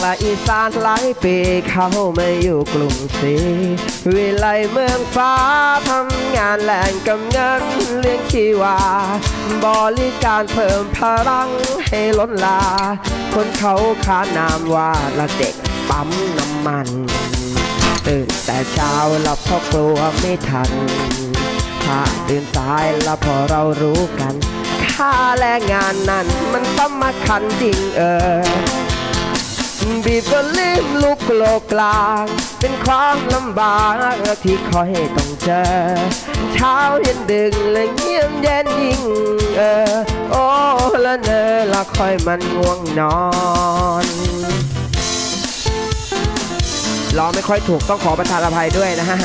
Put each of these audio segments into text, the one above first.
และอีสานหลายปีเขาไมาอยู่กรุงศรีวิไลเมืองฟ้าทำงานแหล่งกำเงินเลี้ยงชีวา บริการเพิ่มพลังให้ล้นลา คนเขาขานามว่าละเด็กปั๊มน้ำมัน ตื่นแต่เช้าแล้วเพราะกลัวไม่ทัน ถ้าตื่นสายแล้วพอเรารู้กันค่าแรงงานนั้นมันสำคัญจริงเออ บีบก็ลืมลุกโลกกลาง เป็นความลำบากที่คอยต้องเจอ เช้าเย็นดึกและเงียบเย็นยิ่งเออ โอ้ละเนอละคอยมันง่วงนอนร้องไม่ค่อยถูกต้องขอประทานอภัยด้วยนะฮะ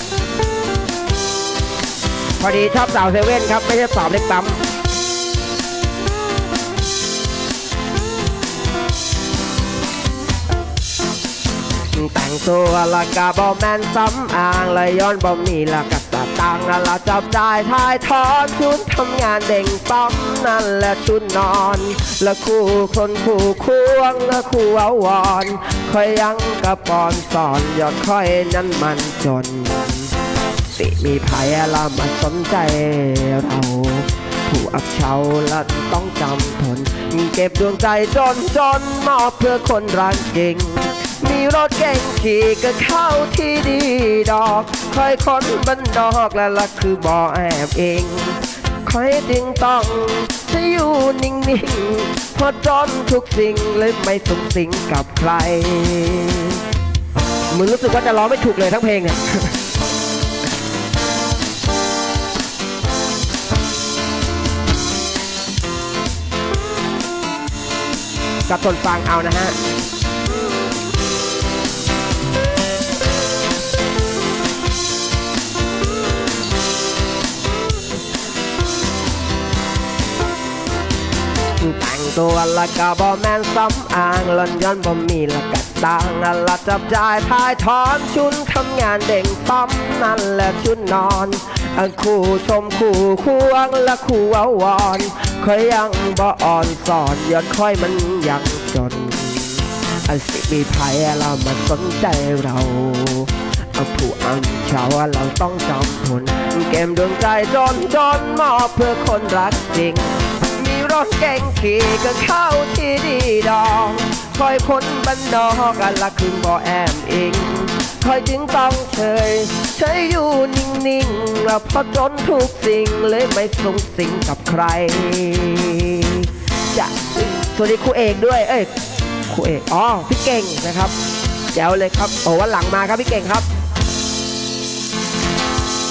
พอดีชอบสาวเซเว่นครับ ไม่ใช่สาวเล็กปั๊ม แต่งตัวละกะบอแมนซ้ำอ่างเลยย้อนบอมีละกะตาตังละจับจ่ายทายทอนชุดทำงานเด่งปั๊มนั่นแหละชุดนอน และคู่คนคู่ควงและคู่เอาวอนคอยยังกระปอนสอนยอดค่อยนั้นมันจน สิมีภัยละมาสนใจเราผู้อับเฉาและต้องจำทน เก็บดวงใจจนจนมอบเพื่อคนรักจริง มีรถเก่งขี่ก็เข้าที่ดีดอกคอยคนบันดอกและละคือบ่อแอบเองคอยจึงต้องจะอยู่นิ่งๆเพราะจนทุกสิ่งเลยไม่สุขสิงกับใครมึงรู้สึกว่าจะร้องไม่ถูกเลยทั้งเพลงเนี่ยกับทนฟังเอานะฮะ ตัวละกะบอแมนซ้ำอางล่อนย้อนบ่มีละกะตังละจับจ่ายทายถอนชุนทำงานเด่งปั๊มนั่นแหละชุดนอนอันคู่ชมคู่ควงและคู่เอาวอนคอยยังบ่อ่อนสอนยอดค่อยมันยังจนอันสิมีภัยเรามาสนใจเราเอาผู้อันชาวเราต้องจำทนเกมดวงใจจนจนมอบเพื่อคนรักจริง มีรถเก่งขี่ก็เข้าที่ดีดองคอยคนบันดอกันละคืนบ่แอมเองคอยจึงต้องเฉยใช้อยู่นิ่งๆแล้วพอจนทุกสิ่งเลยไม่ส่งสิ่งกับใครจะสวัสดีครูเอกด้วย เอ้ยครูเอกอ๋อพี่เก่งนะครับแจ๋วเลยครับโอ้วันหลังมาครับพี่เก่งครับ